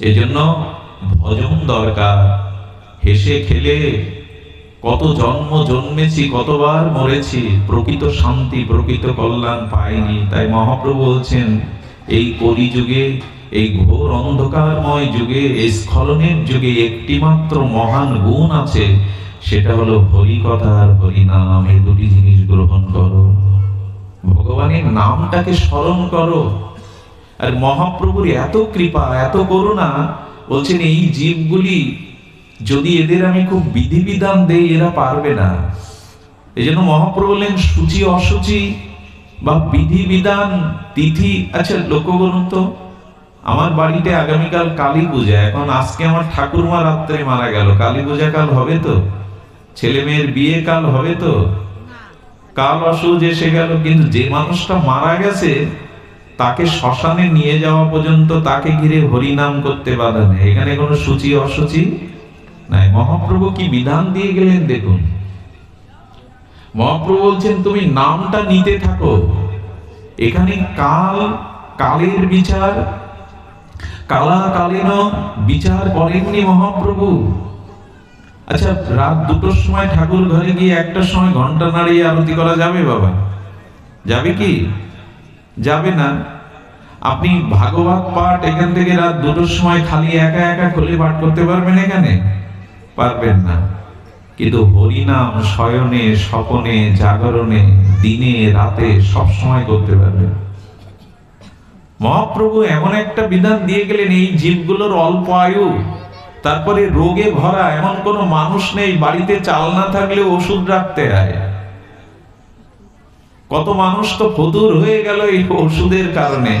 এজন্য ভজন দরকার। হেসে খেলে কত জন্ম জন্মেছি, কতবার মরেছি, প্রকৃত শান্তি, প্রকৃত কল্যাণ পাইনি। তাই মহাপ্রভু বলছেন, এই কলিযুগে, এই ঘোর অন্ধকারময় যুগে, এই স্খলনের যুগে একটি মাত্র মহান গুণ আছে, সেটা হলো হরি কথা আর হরি নাম। এই দুটি জিনিস গ্রহণ করো। ভগবানের নামটাকে স্মরণ করো। আর মহাপ্রভুর এত কৃপা, এত করুণা, বলছেন, এই জীবগুলি যদি এদের আমি খুব বিধিবিধান দেই, এরা পারবে না। এই জন্য মহাপ্রভু বললেন, সূচি, অসুচি বা বিধিবিধান, তিথি আচ্ছা লক্ষ্য করুন তো, আমার বাড়িতে আগামীকাল কালী পূজা, এখন আজকে আমার ঠাকুরমা রাত্রে মারা গেল, কালী পূজা কাল হবে তো? ছেলে মেয়ের বিয়ে কাল হবে তো? কাল অসুজ এসে গেল, কিন্তু যে মানুষটা মারা গেছে তাকে শ্মশানে নিয়ে যাওয়া পর্যন্ত তাকে ঘিরে হরিনাম করতে বাধা নেই। এখানে কোনো সূচি, অসুচি নাই। মহাপ্রভু কি বিধান দিয়ে গেলেন দেখুন। মহাপ্রভু বলছেন, তুমি নামটা নিতে থাকো। এখানে কাল, কালের বিচার, কালা কালীন বিচার করেননি মহাপ্রভু। আচ্ছা রাত দুটোর সময় ঠাকুর ঘরে গিয়ে একটার সময় ঘণ্টা নাড়িয়ে আরতি করা যাবে বাবা? যাবে কি? যাবে না। আপনি ভাগবত পাঠ এখান থেকে রাত দুটোর সময় খালি একা একা খুলে পাঠ করতে পারবেন এখানে? পারবেন না। কিন্তু হরিনাম শয়নে, স্বপনে, জাগরণে, দিনে, রাতে সব সময় করতে পারবেন। মহাপ্রভু এমন একটা বিধান দিয়ে গেলেন, এই জীবগুলোর অল্প আয়ু, তারপরে রোগে ভরা এমন কোনো মানুষ নেই, বাড়িতে চাল না থাকলে ওষুধ রাখতে হয়। কত মানুষ তো ফতুর হয়ে গেল এই ওষুধের কারণে।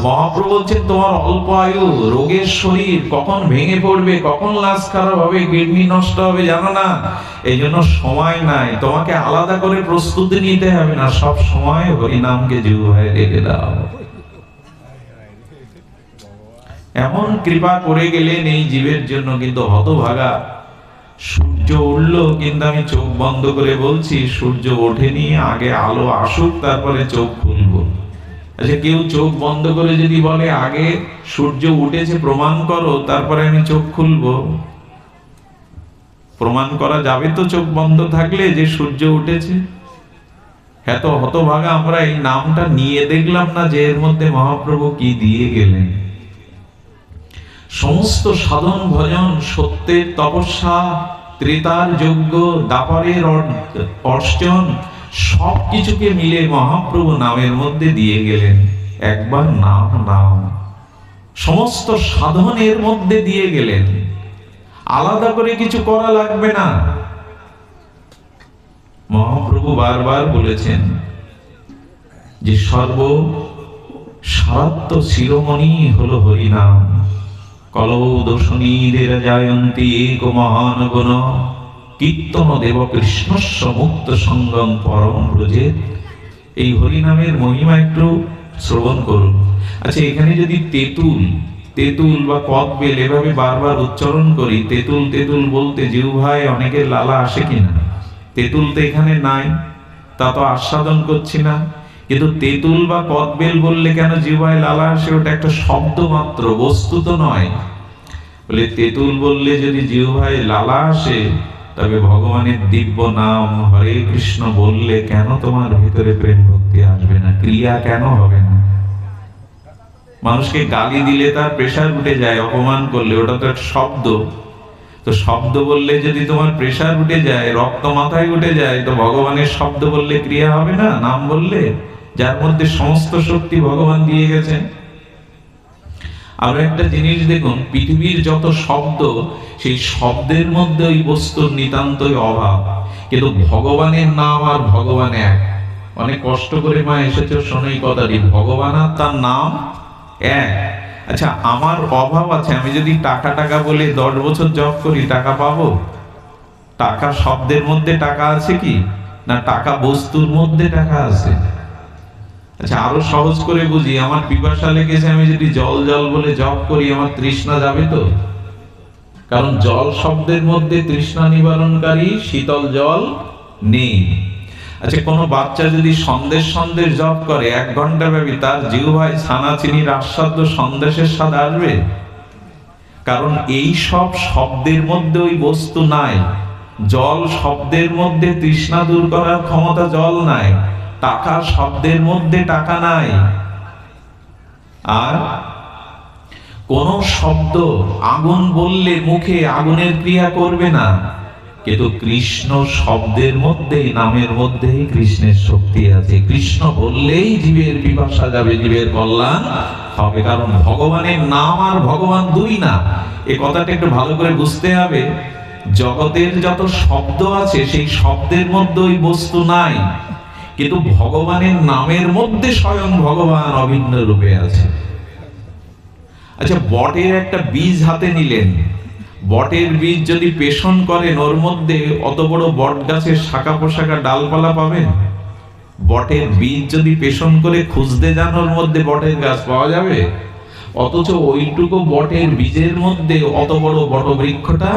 মহাপ্রভু বলছেন, তোমার অল্প আয়ু, রোগের শরীর কখন ভেঙে পড়বে, কখন লাশ খারাপ হবে, কিডনি নষ্ট হবে জানো না? এই জন্য সময় নাই। তোমাকে আলাদা করে প্রস্তুতি নিতে হবে না, সব সময় হরিনামকে জিহ্বায় রেখে দাও। এমন কৃপা করে গেলেন এই জীবের জন্য, কিন্তু হতভাগা। সূর্য উঠল, কিন্তু আমি চোখ বন্ধ করে বলছি, সূর্য ওঠেনি, আগে আলো আসুক, তারপরে চোখ খুলবো। আচ্ছা কেউ চোখ বন্ধ করে যদি বলে, আগে সূর্য উঠেছে, প্রমাণ করো, তারপরে আমি চোখ খুলবো। প্রমাণ করা যাবে তো চোখ বন্ধ থাকলে যে সূর্য উঠেছে? এত হতভাগা আমরা এই নামটা নিয়ে দেখলাম না যে এর মধ্যে মহাপ্রভু কি দিয়ে গেলেন। সমস্ত সাধন ভজন সত্যের তপস্যা, ত্রেতার যজ্ঞ, দাপারের অর- অর্চন সব কিছুকে মিলে মহাপ্রভু নামের মধ্যে দিয়ে গেলেন। একবার নাম নাম। সমস্ত সাধনের মধ্যে দিয়ে গেলেন। আলাদা করে কিছু করা লাগবে না। মহাপ্রভু বারবার বলেছেন যে সর্ব সারাত্ম শিরোমণি হলো হরিনাম। কলৌ দোষণীদের জয়ন্তী এক মহান গুণ। কীর্তন দেব কৃষ্ণস্ব মুক্ত সঙ্গম পরম ব্রজে এই হরিনামের মহিমা একটু শ্রবণ করুন। আচ্ছা এখানে যদি তেঁতুল তেঁতুল বা কদবেল এভাবে বারবার উচ্চারণ করি, তেঁতুল তেঁতুল বলতে জিহ্বায় অনেকের লালা আসে কিনা? তেঁতুল তো এখানে নাই, তা তো আস্বাদন করছি না। কিন্তু তেঁতুল বা কদবেল বললে কেন জিহ্বায় লালা আসে? ওটা একটা শব্দ মাত্র বস্তু তো নয়। বলে তেঁতুল বললে যদি জিহ্বায় লালা আসে তবে ভগবানের দিব্য নাম হরে কৃষ্ণ বললে কেন তোমার ভিতরে প্রেম ভক্তি আসবে না? ক্রিয়া কেন হবে না? মানুষকে গালি দিলে তার প্রেশার উঠে যায়, অপমান করলে, ওটা তো শব্দ। তো শব্দ বললে যদি তোমার প্রেশার উঠে যায়, রক্ত মাথায় উঠে যায়, তো ভগবানের শব্দ বললে ক্রিয়া হবে না? নাম বললে? যার মধ্যে সমস্ত শক্তি ভগবান দিয়ে গেছেন। আরও একটা জিনিস দেখুন, পৃথিবীর যত শব্দ, সেই শব্দের মধ্যে ওই বস্তুর নিতান্তই অভাব। কিন্তু ভগবানের নাম আর ভগবান এক। অনেক কষ্ট করে মা এসেছে শোনাই কথাটি, ভগবান আর তার নাম এক। আচ্ছা আমার অভাব আছে, আমি যদি টাকা টাকা বলে দশ বছর জব করি, টাকা পাবো? টাকা শব্দের মধ্যে টাকা আছে কি? না টাকা বস্তুর মধ্যে টাকা আছে? আচ্ছা আরও সহজ করে বুঝি, আমার পিপাসা লেগেছে, আমি যদি জল জল বলে জপ করি, আমার তৃষ্ণা যাবে তো? কারণ জল শব্দের মধ্যে তৃষ্ণা নিবারণকারী শীতল জল নেই। আচ্ছা কোনো বাচ্চা যদি সন্দেশ সন্দেশ জপ করে, এক ঘণ্টা ব্যাপী, তার জিহ্বায় ছানা চিনির আস্বাদ্য সন্দেশের স্বাদ আসবে? কারণ এই সব শব্দের মধ্যে ওই বস্তু নাই। জল শব্দের মধ্যে তৃষ্ণা দূর করার ক্ষমতা জল নাই। টাকা শব্দের মধ্যে টাকা নাই। আর কোন শব্দ আগুন বললে মুখে আগুনের ক্রিয়া করবে না। কিন্তু কৃষ্ণ শব্দের মধ্যে নামের মধ্যেই কৃষ্ণের শক্তি আছে। কৃষ্ণ বললেই জীবের বিপাশা যাবে, জীবের কল্যাণ হবে। কারণ ভগবানের নাম আর ভগবান দুই না। এ কথাটা একটু ভালো করে বুঝতে হবে। জগতের যত শব্দ আছে, সেই শব্দের মধ্যে ওই বস্তু নাই। কিন্তু ভগবানের নামের মধ্যে স্বয়ং ভগবান অভিন্ন রূপে আছে। আচ্ছা বটের একটা বীজ হাতে নিলেন। বটের বীজ যদি পেষণ করেন, ওর মধ্যে অত বড় বট গাছের শাখা পোশাকা ডালপালা পাবেন? বটের বীজ যদি পেষণ করে খুঁজতে যান, ওর মধ্যে বটের গাছ পাওয়া যাবে? অথচ ওইটুকু বটের বীজের মধ্যে অত বড় বট বৃক্ষটা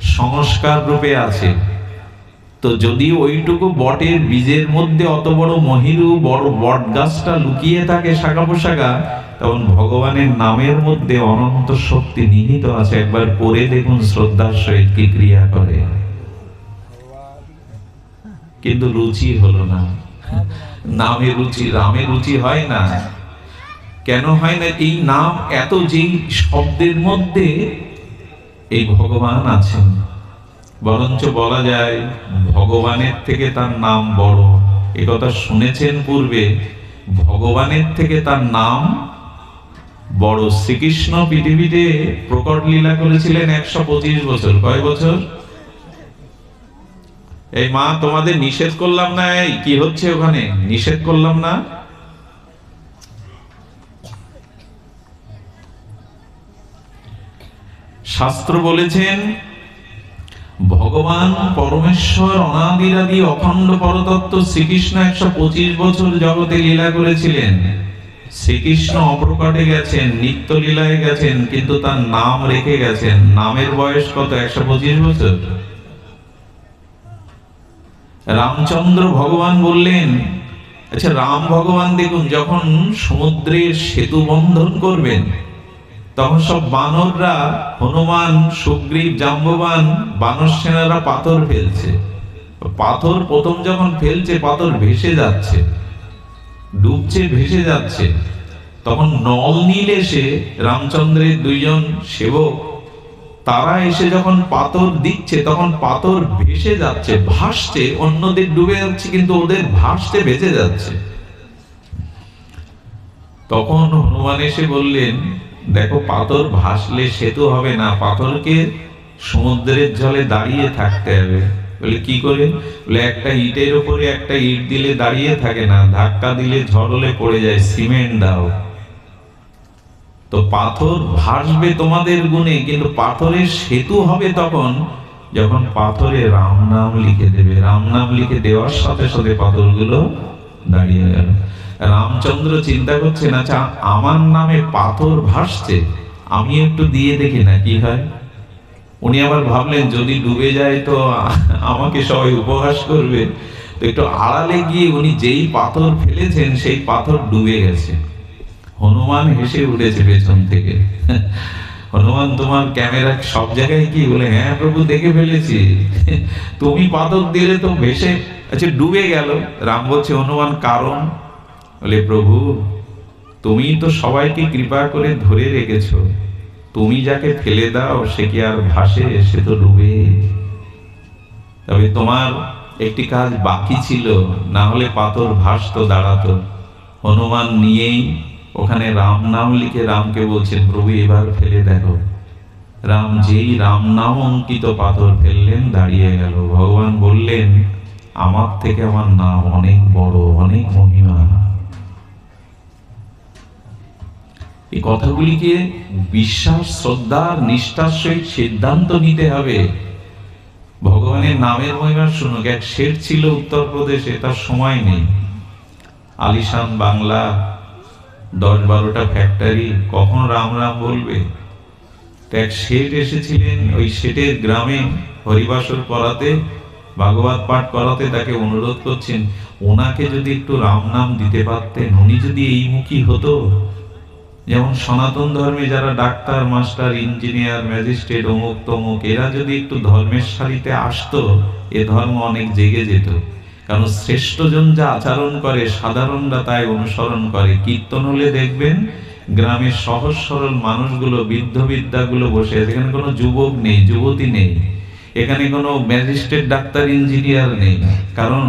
সংস্কার রূপে আছে। তো যদি ওইটুকু বটের বীজের মধ্যে অত বড় মহিরু বড় বট গাছটা লুকিয়ে থাকে শাখা পোশাকা তখন ভগবানের নামের মধ্যে অনন্ত শক্তি নিহিত আছে। একবার পড়ে দেখুন শ্রদ্ধার সহিত কি ক্রিয়া করে। কিন্তু রুচি হলো না। নামে রুচি, রামে রুচি হয় না। কেন হয় না? এই নাম এত যেই শব্দের মধ্যে এই ভগবান আছেন। বরঞ্চ বলা যায়, ভগবানের থেকে তার নাম বড়। এ কথা শুনেছেন পূর্বে। ভগবানের থেকে তার নাম বড়। শ্রীকৃষ্ণ পৃথিবীতে প্রকট লীলা করেছিলেন একশো পঁচিশ বছর। কয় বছর? এই মা, তোমাদের নিষেধ করলাম না, এই কি হচ্ছে ওখানে? নিষেধ করলাম না? শাস্ত্র বলেছেন ভগবান পরমেশ্বর অনাদিরাদি অখণ্ড পরতত্ত্ব শ্রীকৃষ্ণ একশো পঁচিশ বছর জগতে লীলা করেছিলেন। শ্রীকৃষ্ণ অপ্রকটে গেছেন নিত্য লীলায় গেছেন, কিন্তু তার নাম রেখে গেছেন। নামের বয়স কত? একশো পঁচিশ বছর? রামচন্দ্র ভগবান বললেন আচ্ছা রাম ভগবান দেখুন, যখন সমুদ্রের সেতু বন্ধন করবেন তখন সব বানররা, হনুমান, সুগ্রীব, জাম্ববান, বানর সেনারা পাথর ফেলছে। পাথর প্রথম যখন ফেলছে, পাথর ভেসে যাচ্ছে। ডুবছে, ভেসে যাচ্ছে। তখন নল নীল এসে রামচন্দ্রের দুইজন সেবক, তারা এসে যখন পাথর দিচ্ছে, তখন পাথর ভেসে যাচ্ছে, ভাসছে, অন্যদের ডুবে যাচ্ছে, কিন্তু ওদের ভাসতে, ভেসে যাচ্ছে। তখন হনুমান এসে বললেন দেখো, পাথর ভাসলে সেতু হবে না, পাথরকে সমুদ্রের জলে দাঁড়িয়ে থাকতে হবে। বলে, কি করে? বলে, একটা ইটের উপরে একটা ইট দিলে দাঁড়িয়ে থাকে না, ধাক্কা দিলে ঝড়লে পড়ে যায়, সিমেন্ট দাও। তো পাথর ভাসবে তোমাদের গুণে, কিন্তু পাথরের সেতু হবে তখন যখন পাথরে রাম নাম লিখে দেবে। রাম নাম লিখে দেওয়ার সাথে সাথে পাথরগুলো দাঁড়িয়ে গেল। রামচন্দ্র চিন্তা করছেন আচ্ছা আমার নামে পাথর ভাসছে, আমি একটু দিয়ে দেখি না কি হয়? উনি আবার ভাবলেন, যদি ডুবে যায় তো আমাকে সবাই উপহাস করবে। তো একটু আড়ালে গিয়ে উনি যেই পাথর ফেলেছেন, সেই পাথর ডুবে গেছে। হনুমান হেসে উঠেছে পেছন থেকে। হনুমান, তোমার ক্যামেরা সব জায়গায় কি? বলে হ্যাঁ প্রভু, দেখে ফেলেছি। তুমি পাথর দিলে তো ভেসে আচ্ছা ডুবে গেল। রাম বলছে, হনুমান, কারণ বলে, প্রভু তুমি তো সবাইকে কৃপা করে ধরে রেখেছ। তুমি যাকে ফেলে দাও, সে কি আর ভাসে? সে তো ডুবে। তবে তোমার একটি কাজ বাকি ছিল, না হলে পাথর ভাসতো, দাঁড়াতো। হনুমান নিয়েই ওখানে রাম নাম লিখে রামকে বলছেন, প্রভু, এবার ফেলে দেখো। রাম যেই রাম নাম অঙ্কিত পাথর ফেললেন, দাঁড়িয়ে গেল। ভগবান বললেন, আমার থেকে আমার নাম অনেক বড়, অনেক মহিমা। এই কথাগুলিকে বিশ্বাস, শ্রদ্ধা নিষ্ঠার সহিত সিদ্ধান্ত নিতে হবে। ভগবানের নামের মহিমা শুনুক, এক শেঠ ছিল উত্তরপ্রদেশে, তার সময় নেই। আলিশান বাংলা, দশ বারোটা ফ্যাক্টরি কখন রাম রাম বলবে? এক শেঠ এসেছিলেন ওই শেঠের গ্রামে, হরিবাসর করাতে ভাগবত পাঠ করাতে তাকে অনুরোধ করছেন, ওনাকে যদি একটু রাম নাম দিতে পারতেন, উনি যদি এই মুখী হতো যেমন সনাতন ধর্মে যারা ডাক্তার, মাস্টার, ইঞ্জিনিয়ার, ম্যাজিস্ট্রেট, অমুক তমুক, এরা যদি একটু ধর্মের সারিতে আসতো, এ ধর্ম অনেক জেগে যেত। কারণ শ্রেষ্ঠজন যা আচরণ করে, সাধারণরা তাই অনুসরণ করে। কীর্তন হলে দেখবেন, গ্রামের সহজ সরল মানুষগুলো, বৃদ্ধ বিদ্যাগুলো বসে। এখানে কোনো যুবক নেই, যুবতী নেই। এখানে কোনো ম্যাজিস্ট্রেট, ডাক্তার, ইঞ্জিনিয়ার নেই। কারণ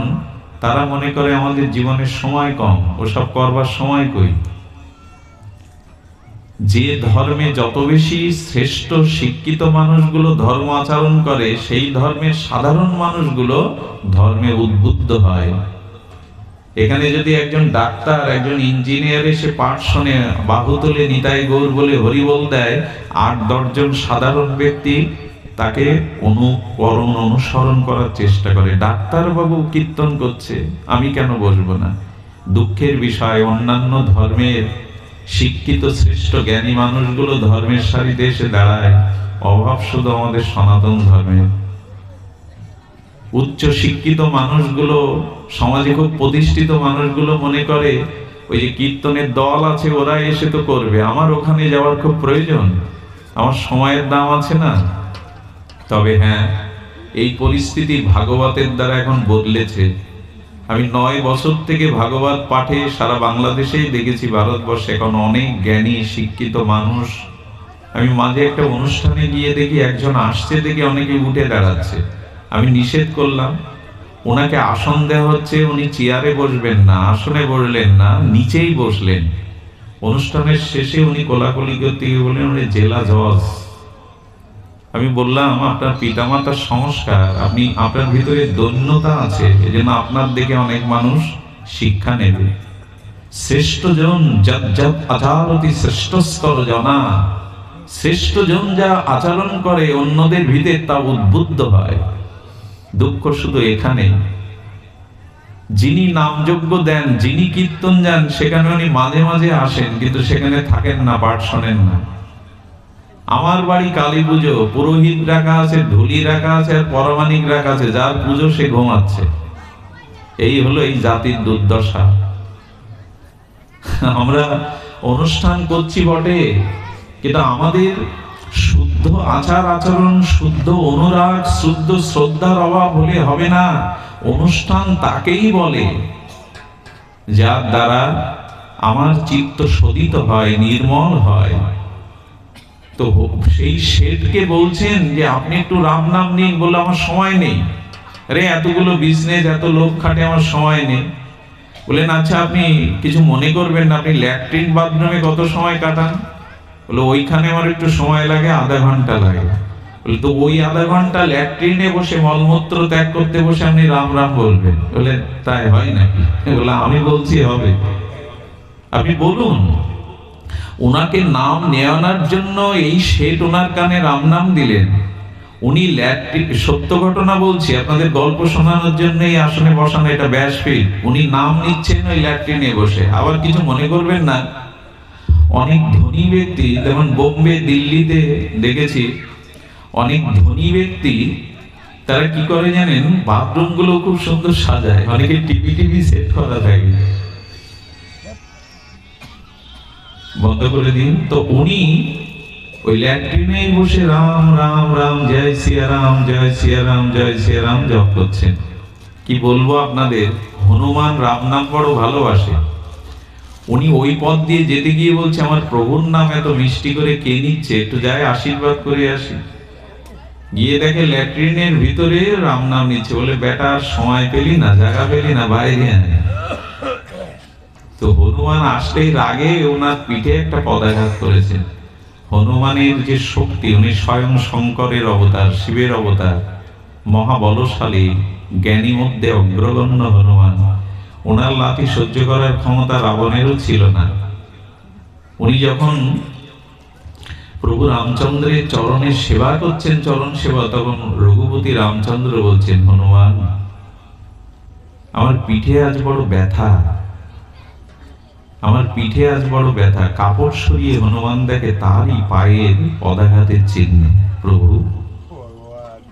তারা মনে করে আমাদের জীবনের সময় কম, ওসব করবার সময় কই? যে ধর্মে যত বেশি শ্রেষ্ঠ শিক্ষিত মানুষগুলো ধর্ম আচরণ করে, সেই ধর্মের সাধারণ মানুষগুলো ধর্মে উদ্বুদ্ধ হয়। এখানে যদি একজন ডাক্তার, একজন ইঞ্জিনিয়ার এসে পাঠ শোনে, বাহু তুলে নিতাই গৌর বলে হরিবল দেয় আট দশজন সাধারণ ব্যক্তি তাকে অনুকরণ, অনুসরণ করার চেষ্টা করে। ডাক্তার বাবু কীর্তন করছে, আমি কেন বসবো না? দুঃখের বিষয়, অন্যান্য ধর্মের শিক্ষিত শ্রেষ্ঠ জ্ঞানী মানুষগুলো ধর্মের সারিতে এসে দাঁড়ায়। অভাব শুধু আমাদের সনাতন ধর্মের উচ্চ শিক্ষিত মানুষগুলো, সমাজে খুব প্রতিষ্ঠিত মানুষগুলো মনে করে, ওই যে কীর্তনের দল আছে ওরা এসে তো করবে। আমার ওখানে যাওয়ার খুব প্রয়োজন। আমার সময়ের দাম আছে না। তবে হ্যাঁ এই পরিস্থিতি ভাগবতের দ্বারা এখন বদলেছে। আমি নয় বছর থেকে ভাগবত পাঠে সারা বাংলাদেশেই দেখেছি ভারতবর্ষে এখন অনেক জ্ঞানী, শিক্ষিত মানুষ। আমি মাঝে একটা অনুষ্ঠানে গিয়ে দেখি একজন আসছে দেখে অনেকে উঠে দাঁড়াচ্ছে। আমি নিষেধ করলাম। ওনাকে আসন দেওয়া হচ্ছে, উনি চেয়ারে বসবেন না, আসনে বসলেন না, নিচেই বসলেন। অনুষ্ঠানের শেষে উনি কোলাকুলি করতে গিয়ে বললেন উনি জেলা জজ। আমি বললাম, আপনার পিতামাতার সংস্কার, আপনি আপনার ভিতরে দৈন্যতা আছে, এজন্য আপনার দিকে অনেক মানুষ শিক্ষা নেবে। শ্রেষ্ঠ জন যত আচারতি শ্রেষ্ঠস্তর জনা। শ্রেষ্ঠ জন যা আচরণ করে অন্যদের ভিতরে তা উদ্বুদ্ধ হয়। দুঃখ শুধু এখানে। যিনি নামযোগ্য দেন, যিনি কীর্তন যান, সেখানে উনি মাঝে মাঝে আসেন, কিন্তু সেখানে থাকেন না, পাঠ শোনেন না। আমার বাড়ি কালী পুজো, পুরোহিত রাখা আছে, ধুলি রাখা আছে, আর পরমাণিক রাখা আছে, যার পুজো সে ঘুমাচ্ছে। এই হলো এই জাতির দুর্দশা। আমরা অনুষ্ঠান করছি বটে, কিন্তু আমাদের শুদ্ধ আচার আচরণ, শুদ্ধ অনুরাগ, শুদ্ধ শ্রদ্ধার অভাব হলে হবে না। অনুষ্ঠান তাকেই বলে, যার দ্বারা আমার চিত্ত শোধিত হয়, নির্মল হয়। তো সেই শেঠকে বলছেন যে, আপনি একটু রাম নাম নিন বলে আমার সময় নেই। আরে, এতগুলো বিজনেস এত লোক খাটে আমার সময় নেই। বললেন আচ্ছা আপনি কিছু মনে করবেন না, আপনি ল্যাট্রিন বাথরুমে কত সময় কাটান? বলে ওইখানে আমার একটু সময় লাগে, আধা ঘণ্টা লাগে। বলে তো ওই আধা ঘণ্টা ল্যাট্রিনে বসে, মলমূত্র ত্যাগ করতে বসে আপনি রাম রাম বলবেন? বলে তাই হয় নাকি? বলে আমি বলছি হবে। আপনি বলুন। ওনাকে নাম নেওয়ানোর জন্য এই শেঠ ওনার কানে রাম নাম দিলেন। উনি সত্য ঘটনা বলছি, আপনাদের গল্প শোনানোর জন্য এই আসনে বসানো এটা ব্যাসপীঠ উনি নাম নিচ্ছেন ওই ল্যাট্রিনে বসে। আবার কিছু মনে করবেন না। অনেক ধনী ব্যক্তি, যেমন বোম্বে, দিল্লিতে দেখেছি, অনেক ধনী ব্যক্তি, তারা কি করে জানেন? বাথরুমগুলো খুব সুন্দর সাজায়। অনেকে টিভি টিভি সেট করা থাকে। বন্ধ করে দিন। তো উনি ওই ল্যাট্রিনে বসে রাম রাম রাম, জয় সিয়া রাম, জয় সিয়া রাম, জয় সিয়া রাম জপ করছেন। কি বলব আপনাদের? হনুমান রাম নাম বড় ভালোবাসে। উনি ওই পথ দিয়ে যেতে গিয়ে বলছে, আমার প্রভুর নাম এত মিষ্টি করে কে নিচ্ছে? একটু যায় আশীর্বাদ করে আসি। গিয়ে দেখে ল্যাট্রিনের ভিতরে রাম নাম নিচ্ছে। বলে, বেটা, আর সময় পেলি না, জায়গা পেলি না, বাইরে আয়। তো হনুমান আসলেই রাগে ওনার পিঠে একটা পদাঘাত করেছেন হনুমানের যে শক্তি, উনি স্বয়ং শঙ্করের অবতার, শিবের অবতার, মহাবলশালী, জ্ঞানী মধ্যে অগ্রগণ্য হনুমান। ওনার লাঠি সহ্য করার ক্ষমতা রাবণেরও ছিল না। উনি যখন প্রভু রামচন্দ্রের চরণের সেবা করছেন, চরণ সেবা, তখন রঘুপতি রামচন্দ্র বলছেন, হনুমান, আমার পিঠে আজ বড় ব্যথা। আমার পিঠে আজ বড় ব্যথা। কাপড় সরিয়ে হনুমান দেখে তারই পায়ের পদাঘাতের চিহ্ন। প্রভু,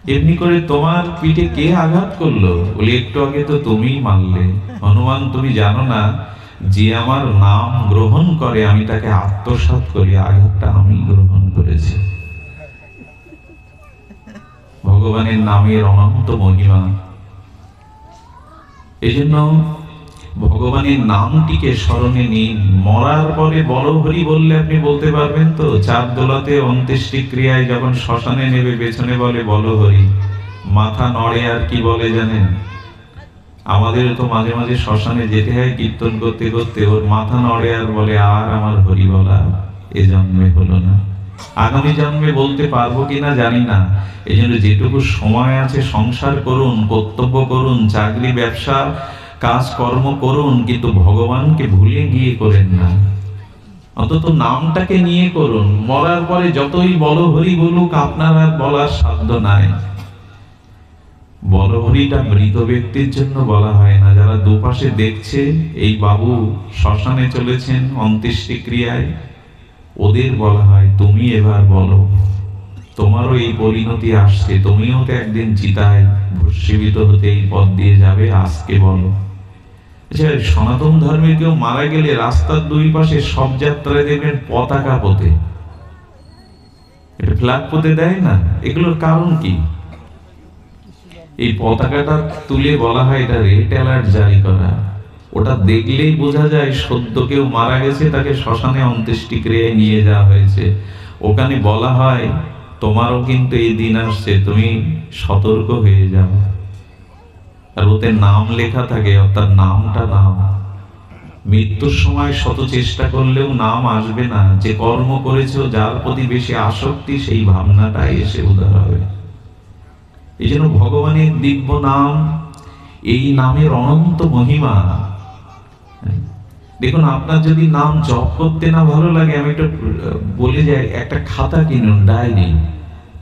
এমনি করে তোমার পিঠে কে আঘাত করল? বলে, একটু আগে তো তুমিই মানলে হনুমান, তুমি জানো না, যে আমার নাম গ্রহণ করে, আমি তাকে আত্মসাৎ করি। আঘাতটা আমি গ্রহণ করেছি। ভগবানের নামের অনন্ত মহিমা। এই জন্য ভগবানের নামটিকে স্মরণে নিন। মরার পরে বড় হরি বললে আপনি বলতে পারবেন তো চার দোলাতে অন্ত্যেষ্টি ক্রিয়ায় যখন শ্মশানে নেবে, পেছনে বলে বল হরি মাথা নড়ে আর কি বলে জানেন? আমাদের তো মাঝে মাঝে শ্মশানে যেতে হয়, কীর্তন করতে করতে। ওর মাথা নড়ে আর বলে, আর আমার হরি বলা এ জন্মে হলো না। আগামী জন্মে বলতে পারব কিনা জানি না। এই জন্য যেটুকু সময় আছে সংসার করুন, কর্তব্য করুন, চাকরি, ব্যবসা কাজ কর্ম করুন, কিন্তু ভগবানকে ভুলে গিয়ে করেন না। অন্তত নামটাকে নিয়ে করুন। মরার পরে যতই বলো হরি বলুক, আপনার আর বলার সাধ্য নাই। বড় হরিটা মৃত ব্যক্তির জন্য বলা হয় না। যারা দুপাশে দেখছে, এই বাবু শ্মশানে চলেছেন অন্ত্যেষ্টি ক্রিয়ায় ওদের বলা হয়, তুমি এবার বলো, তোমারও এই পরিণতি আসছে। তুমিও তো একদিন চিতায় ভস্মীভূত হতে এই পথ দিয়ে যাবে, আজকে বলো। সনাতন ধর্মে কেউ মারা গেলে রাস্তার দুই পাশে সব যাত্রায় দেখবেন পতাকা পোতে। এটা ফ্ল্যাগ পোতে দেয় না? এগুলোর কারণ কি? এই পতাকাটা তুলে বলা হয় এটা রেড অ্যালার্ট জারি করা। ওটা দেখলেই বোঝা যায় সদ্য কেউ মারা গেছে, তাকে শ্মশানে অন্ত্যেষ্টি ক্রিয়ায় নিয়ে যাওয়া হয়েছে। ওখানে বলা হয়, তোমারও কিন্তু এই দিন আসছে, তুমি সতর্ক হয়ে যাও। আর ওতে নাম লেখা থাকে, অর্থাৎ নামটা নাম। মৃত্যুর সময় শত চেষ্টা করলেও নাম আসবে না। যে কর্ম করেছ, যার প্রতি বেশি আসক্তি, সেই ভাবনাটাই এসে উদার হবে। এই জন্য ভগবানের দিব্য নাম, এই নামের অনন্ত মহিমা। দেখুন, আপনার যদি নাম জপ করতে না ভালো লাগে, আমি একটু বলে যাই, একটা খাতা কিনুন ডায়েরি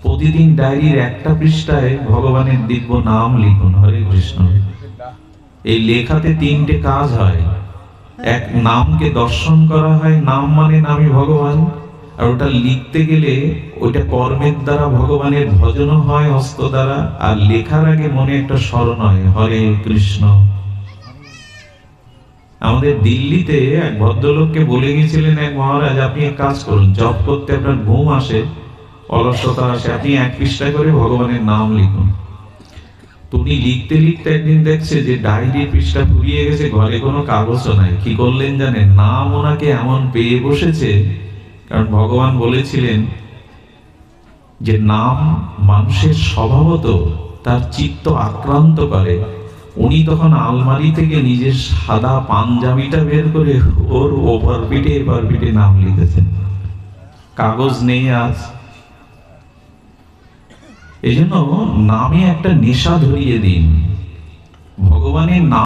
প্রতিদিন ডায়েরির একটা পৃষ্ঠায় ভগবানের দিব্য নাম লিখুন, হরে কৃষ্ণ। এই লেখাতে তিনটে কাজ হয়। এক, নামকে দর্শন করা হয়। নাম মানে নামই ভগবান। আর ওটা লিখতে গেলে ওইটা কর্মের দ্বারা ভগবানের ভজনও হয় হস্ত দ্বারা। আর লেখার আগে মনে একটা স্মরণ হয়, হরে কৃষ্ণ। আমাদের দিল্লিতে এক ভদ্রলোককে বলে গিয়েছিলেন এক মহারাজ, আপনি এক কাজ করুন। জব করতে আপনার ঘুম আসে। অলসতা আসে আপনি এক পৃষ্ঠা করে ভগবানের নাম লিখুন। তুমি লিখতে লিখতে একদিন দেখছে যে ডায়েরির পৃষ্ঠা ফুরিয়ে গেছে, ঘরে কোনো কাগজও নাই। কি করলেন জানেন? নাম ওনাকে এমন পেয়ে বসেছে, কারণ ভগবান বলেছিলেন যে নাম মানুষের স্বভাবত তার চিত্ত আক্রান্ত করে। উনি তখন আলমারি থেকে নিজের সাদা পাঞ্জাবিটা বের করে ওর ওভার পিঠে এবার পিঠে নাম লিখেছেন। কাগজ নেই আজ। এই জন্য নামে একটা নেশা ধরিয়ে দিন। ভগবানের নাম